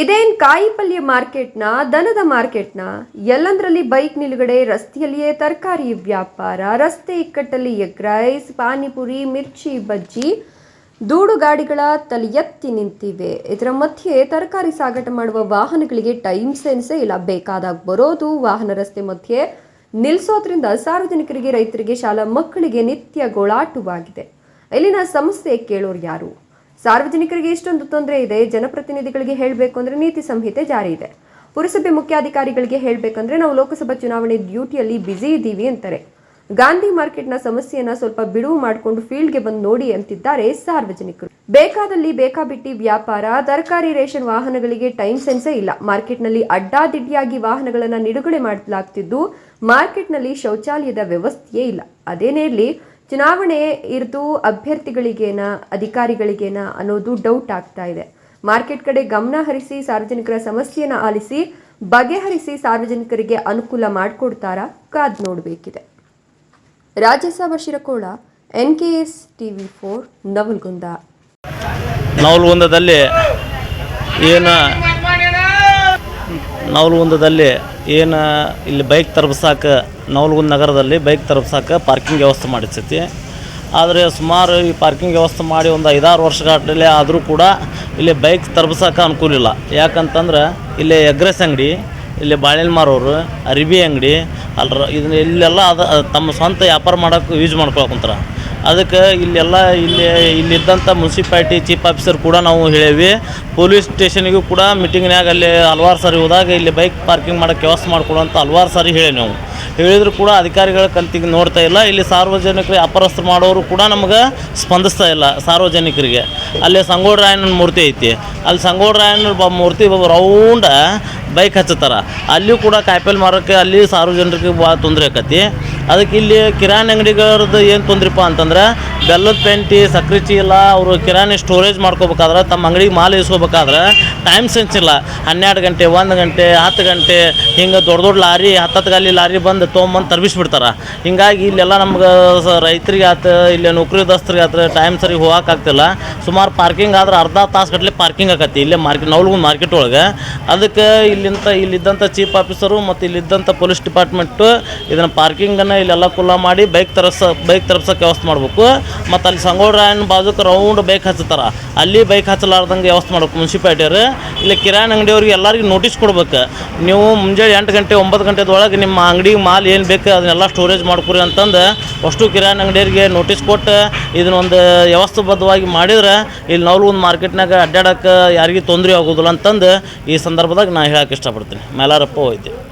ಇದೇನ್ ಕಾಯಿ ಪಲ್ಯ ಮಾರ್ಕೆಟ್ನ, ದನದ ಮಾರ್ಕೆಟ್ನ? ಎಲ್ಲಂದ್ರಲ್ಲಿ ಬೈಕ್ ನಿಲುಗಡೆ, ರಸ್ತೆಯಲ್ಲಿಯೇ ತರಕಾರಿ ವ್ಯಾಪಾರ, ರಸ್ತೆ ಇಕ್ಕಟ್ಟಲ್ಲಿ ಎಗ್ ರೈಸ್, ಪಾನಿಪುರಿ, ಮಿರ್ಚಿ ಬಜ್ಜಿ, ದೂಡು ಗಾಡಿಗಳ ತಲೆ ಎತ್ತಿ ನಿಂತಿವೆ. ಇದರ ಮಧ್ಯೆ ತರಕಾರಿ ಸಾಗಾಟ ಮಾಡುವ ವಾಹನಗಳಿಗೆ ಟೈಮ್ ಸೆನ್ಸೇ ಇಲ್ಲ. ಬೇಕಾದಾಗ ಬರೋದು ವಾಹನ ರಸ್ತೆ ಮಧ್ಯೆ. ನಿಲ್ಲಿಸೋದ್ರಿಂದ ಸಾರ್ವಜನಿಕರಿಗೆ, ರೈತರಿಗೆ, ಶಾಲಾ ಮಕ್ಕಳಿಗೆ ನಿತ್ಯ ಗೋಳಾಟವಾಗಿದೆ. ಇಲ್ಲಿನ ಸಮಸ್ಯೆ ಕೇಳೋರು ಯಾರು? ಸಾರ್ವಜನಿಕರಿಗೆ ಇಷ್ಟೊಂದು ತೊಂದರೆ ಇದೆ, ಜನಪ್ರತಿನಿಧಿಗಳಿಗೆ ಹೇಳಬೇಕು ಅಂದ್ರೆ ನೀತಿ ಸಂಹಿತೆ ಜಾರಿ ಇದೆ. ಪುರಸಭೆ ಮುಖ್ಯಾಧಿಕಾರಿಗಳಿಗೆ ಹೇಳಬೇಕಂದ್ರೆ ನಾವು ಲೋಕಸಭಾ ಚುನಾವಣೆ ಡ್ಯೂಟಿಯಲ್ಲಿ ಬ್ಯುಸಿ ಇದ್ದೀವಿ ಅಂತಾರೆ. ಗಾಂಧಿ ಮಾರ್ಕೆಟ್ನ ಸಮಸ್ಯೆಯನ್ನ ಸ್ವಲ್ಪ ಬಿಡುವು ಮಾಡಿಕೊಂಡು ಫೀಲ್ಡ್ಗೆ ಬಂದು ನೋಡಿ ಅಂತಿದ್ದಾರೆ ಸಾರ್ವಜನಿಕರು. ಬೇಕಾದಲ್ಲಿ ಬೇಕಾಬಿಟ್ಟಿ ವ್ಯಾಪಾರ, ತರಕಾರಿ, ರೇಷನ್ ವಾಹನಗಳಿಗೆ ಟೈಮ್ ಸೆನ್ಸೇ ಇಲ್ಲ. ಮಾರ್ಕೆಟ್ನಲ್ಲಿ ಅಡ್ಡಾದಿಡ್ಡಿಯಾಗಿ ವಾಹನಗಳನ್ನ ನಿಡುಗಡೆ ಮಾಡಲಾಗ್ತಿದ್ದು ಮಾರ್ಕೆಟ್ನಲ್ಲಿ ಶೌಚಾಲಯದ ವ್ಯವಸ್ಥೆಯೇ ಇಲ್ಲ. ಅದೇನೇ ಇರಲಿ ಚುನಾವಣೆ ಇರ್ದು ಅಭ್ಯರ್ಥಿಗಳಿಗೇನ, ಅಧಿಕಾರಿಗಳಿಗೇನ ಅನ್ನೋದು ಡೌಟ್ ಆಗ್ತಾ ಇದೆ. ಮಾರ್ಕೆಟ್ ಕಡೆ ಗಮನ ಹರಿಸಿ ಸಾರ್ವಜನಿಕರ ಸಮಸ್ಯೆಯನ್ನು ಆಲಿಸಿ, ಬಗೆಹರಿಸಿ ಸಾರ್ವಜನಿಕರಿಗೆ ಅನುಕೂಲ ಮಾಡಿಕೊಡ್ತಾರಾ ಕಾದ್ ನೋಡಬೇಕಿದೆ. Rajya Sabha Shirakol N K S TV four, Navalgund. ನವಲ್ಗುಂದದಲ್ಲಿ ಏನು, ನವಲಗುಂದದಲ್ಲಿ ಏನು ಇಲ್ಲಿ ಬೈಕ್ ತರಬ್ಸಾಕ ನವಲಗುಂದ ನಗರದಲ್ಲಿ ಬೈಕ್ ತರಬ್ಸಾಕ ಪಾರ್ಕಿಂಗ್ ವ್ಯವಸ್ಥೆ ಮಾಡಿಸ್ತೈತಿ ಆದರೆ ಸುಮಾರು ಈ ಪಾರ್ಕಿಂಗ್ ವ್ಯವಸ್ಥೆ ಮಾಡಿ ಒಂದು ಐದಾರು ವರ್ಷಗಟ್ಟಲೆ ಆದರೂ ಕೂಡ ಇಲ್ಲಿ ಬೈಕ್ ತರಬ್ಸಾಕ ಅನುಕೂಲ ಇಲ್ಲ. ಯಾಕಂತಂದ್ರೆ ಇಲ್ಲಿ ಎಗ್ರೆಸ್ ಅಂಗಡಿ, ಇಲ್ಲಿ ಬಾಳೆಹಣ್ಣು ಮಾರೋರು ಅರಿಬಿ ಅಂಗಡಿ, ಅಲ್ರ ಇದನ್ನ ಇಲ್ಲೆಲ್ಲ ಅದು ತಮ್ಮ ಸ್ವಂತ ವ್ಯಾಪಾರ ಮಾಡೋಕ್ಕೆ ಯೂಸ್ ಮಾಡ್ಕೊಳಕುಂತಾರ ಅದಕ್ಕೆ ಇಲ್ಲೆಲ್ಲ ಇಲ್ಲಿ ಇಲ್ಲಿದ್ದಂಥ ಮುನ್ಸಿಪಾಲ್ಟಿ ಚೀಫ್ ಆಫೀಸರ್ ಕೂಡ ನಾವು ಹೇಳೇವಿ ಪೊಲೀಸ್ ಸ್ಟೇಷನಿಗೂ ಕೂಡ ಮೀಟಿಂಗ್ನಾಗ ಅಲ್ಲಿ ಹಲ್ವಾರು ಸಾರಿ ಹೋದಾಗ ಇಲ್ಲಿ ಬೈಕ್ ಪಾರ್ಕಿಂಗ್ ಮಾಡೋಕ್ಕೆ ವ್ಯವಸ್ಥೆ ಮಾಡಿಕೊಡುವಂಥ ಹಲ್ವಾರು ಸಾರಿ ಹೇಳಿ ನಾವು. ಹೇಳಿದ್ರು ಕೂಡ ಅಧಿಕಾರಿಗಳ ಕಲ್ತಿಗೆ ನೋಡ್ತಾ ಇಲ್ಲ. ಇಲ್ಲಿ ಸಾರ್ವಜನಿಕರಿಗೆ ಅಪರಸ್ತ್ರ ಮಾಡೋರು ಕೂಡ ನಮಗೆ ಸ್ಪಂದಿಸ್ತಾ ಇಲ್ಲ ಸಾರ್ವಜನಿಕರಿಗೆ. ಅಲ್ಲಿ ಸಂಗೋಡ ರಾಯಣ್ಣನ ಮೂರ್ತಿ ಐತಿ. ಅಲ್ಲಿ ಸಂಗೋಡ ರಾಯಣ್ಣನ ಬ ಮೂರ್ತಿ ರೌಂಡ ಬೈಕ್ ಹಚ್ಚುತ್ತಾರೆ. ಅಲ್ಲಿಯೂ ಕೂಡ ಕಾಯಿಪಲ್ಲೆ ಮಾರೋಕ್ಕೆ ಅಲ್ಲಿ ಸಾರ್ವಜನಿಕರಿಗೆ ಭಾಳ ತೊಂದರೆ ಆಕತಿ. ಅದಕ್ಕೆ ಇಲ್ಲಿ ಕಿರಾಣಿ ಅಂಗಡಿಗಳದ್ದು ಏನು ತೊಂದ್ರೆಪ್ಪ ಅಂತಂದ್ರೆ ಬೆಲ್ಲದ ಪೆಂಟಿ ಸಕ್ಕರೆ ಚೀಲ, ಅವರು ಕಿರಾಣಿ ಸ್ಟೋರೇಜ್ ಮಾಡ್ಕೋಬೇಕಾದ್ರೆ ತಮ್ಮ ಅಂಗಡಿಗೆ ಮಾಲು ಇಸ್ಕೋಬೇಕಾದ್ರೆ ಟೈಮ್ ಸೆನ್ಸ್ ಇಲ್ಲ. ಹನ್ನೆರಡು ಗಂಟೆ, ಒಂದು ಗಂಟೆ, ಹತ್ತು ಗಂಟೆ, ಹಿಂಗೆ ದೊಡ್ಡ ದೊಡ್ಡ ಲಾರಿ ಹತ್ತತ್ತು ಗಾಲಿ ಲಾರಿ ಬಂದು ತೊಗೊಂಬಂದು ತರ್ಬಿಸ್ಬಿಡ್ತಾರೆ. ಹಿಂಗಾಗಿ ಇಲ್ಲೆಲ್ಲ ನಮ್ಗೆ ರೈತರಿಗೆ ಆಯ್ತು ಇಲ್ಲಿ ನೌಕರಿದಸ್ತರಿಗೆ ಆತು ಟೈಮ್ ಸರಿ ಹೋಗೋಕ್ಕಾಗ್ತಿಲ್ಲ ಸುಮಾರು ಪಾರ್ಕಿಂಗ್ ಆದ್ರೆ ಅರ್ಧ ತಾಸು ಗಟ್ಟಲೆ ಪಾರ್ಕಿಂಗ್ ಆಕತಿ. ಇಲ್ಲೇ ಮಾರ್ಕೆಟ್ ನವಲ್ಗುಂದ್ ಮಾರ್ಕೆಟ್ ಒಳಗೆ. ಅದಕ್ಕೆ ಇಲ್ಲಿಂತ ಇಲ್ಲಿದ್ದಂಥ ಚೀಫ್ ಆಫೀಸರು ಮತ್ತು ಇಲ್ಲಿದ್ದಂಥ ಪೊಲೀಸ್ ಡಿಪಾರ್ಟ್ಮೆಂಟು ಇದನ್ನು ಪಾರ್ಕಿಂಗನ್ನು ಇಲ್ಲೆಲ್ಲ ಕುಲ್ಲ ಮಾಡಿ ಬೈಕ್ ತರಸ ಬೈಕ್ ತರಪ್ಸೋಕೆ ವ್ಯವಸ್ಥೆ ಮಾಡಬೇಕು. ಮತ್ತು ಅಲ್ಲಿ ಸಂಗೋಳ ರಾಯಣ್ಣ ಬಾಜುಕ್ಕೆ ರೌಂಡ್ ಬೈಕ್ ಹಚ್ಚುತ್ತಾರೆ ಅಲ್ಲಿ ಬೈಕ್ ಹಚ್ಚಲಾರ್ದಂಗೆ ವ್ಯವಸ್ಥೆ ಮಾಡ್ಬೇಕು ಮುನ್ಸಿಪಾಲ್ಟಿಯವರು. ಇಲ್ಲಿ ಕಿರಾಣಿ ಅಂಗಡಿಯವ್ರಿಗೆ ಎಲ್ಲರಿಗೂ ನೋಟಿಸ್ ಕೊಡ್ಬೇಕು. ನೀವು ಮುಂಜಾನೆ ಎಂಟು ಗಂಟೆ, ಒಂಬತ್ತು ಗಂಟೆದೊಳಗೆ ನಿಮ್ಮ ಅಂಗಡಿಗೆ ಮಾಲ್ ಏನು ಬೇಕು ಅದನ್ನೆಲ್ಲ ಸ್ಟೋರೇಜ್ ಮಾಡ್ಕೊರಿ ಅಂತಂದು ಅಷ್ಟು ಕಿರಾಣಿ ಅಂಗಡಿಯವ್ರಿಗೆ ನೋಟಿಸ್ ಕೊಟ್ಟು ಇದನ್ನೊಂದು ವ್ಯವಸ್ಥೆಬದ್ಧವಾಗಿ ಮಾಡಿದ್ರೆ ಇಲ್ಲಿ ನವಲಗುಂದ ಮಾರ್ಕೆಟ್ನಾಗ ಅಡ್ಡಾಡಕ್ಕೆ ಯಾರಿಗೂ ತೊಂದರೆ ಆಗೋದಿಲ್ಲ ಅಂತಂದು ಈ ಸಂದರ್ಭದಾಗ ನಾನು ಹೇಳಕ್ಕೆ ಇಷ್ಟಪಡ್ತೀನಿ. ಮೇಲಾರಪ್ಪ ಹೋಯ್ತು